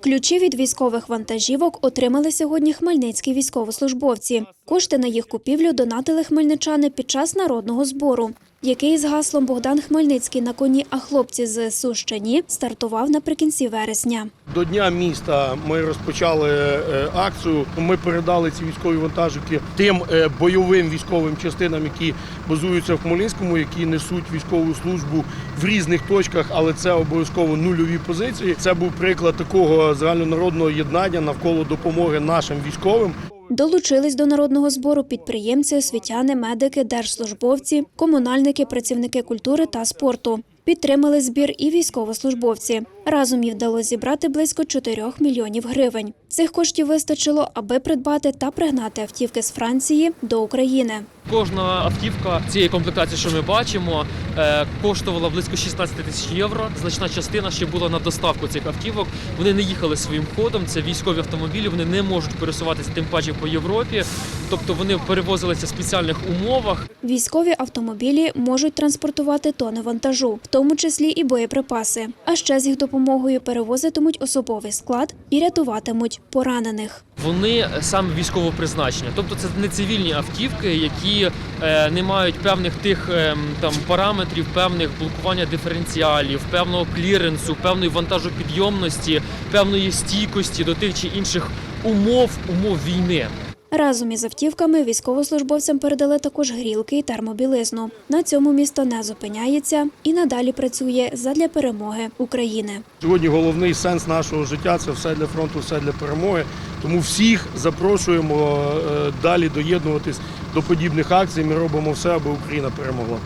Ключі від військових вантажівок отримали сьогодні хмельницькі військовослужбовці. Кошти на їх купівлю донатили хмельничани під час народного збору, який з гаслом Богдан Хмельницький на коні, а хлопці з Сущані стартував наприкінці вересня. До Дня міста ми розпочали е, акцію. Ми передали ці військові вантажівки тим е, бойовим військовим частинам, які базуються в Хмельницькому, які несуть військову службу в різних точках, але це обов'язково нульові позиції. Це був приклад такого загальнонародного єднання навколо допомоги нашим військовим. Долучились до народного збору підприємці, освітяни, медики, держслужбовці, комунальники, працівники культури та спорту. Підтримали збір і військовослужбовці. Разом їм вдалося зібрати близько 4 мільйонів гривень. Цих коштів вистачило, аби придбати та пригнати автівки з Франції до України. Кожна автівка цієї комплектації, що ми бачимо, е, коштувала близько 16 тисяч євро. Значна частина ще була на доставку цих автівок. Вони не їхали своїм ходом. Це військові автомобілі. Вони не можуть пересуватися тим паче по Європі. Тобто вони перевозилися в спеціальних умовах. Військові автомобілі можуть транспортувати тони вантажу, в тому числі і боєприпаси. А ще з їх допомогою перевозитимуть особовий склад і рятуватимуть поранених. Вони саме військового призначення, тобто це не цивільні автівки, які е, не мають певних тих е, там параметрів, певних блокування диференціалів, певного кліренсу, певної вантажопідйомності, певної стійкості до тих чи інших умов, умов війни. Разом із автівками військовослужбовцям передали також грілки і термобілизну. На цьому місто не зупиняється і надалі працює задля перемоги України. Сьогодні головний сенс нашого життя це все для фронту, все для перемоги. Тому всіх запрошуємо е, далі доєднуватись до подібних акцій. Ми робимо все, аби Україна перемогла.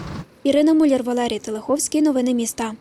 Ірина Муляр, Валерій Телеховський. Новини міста.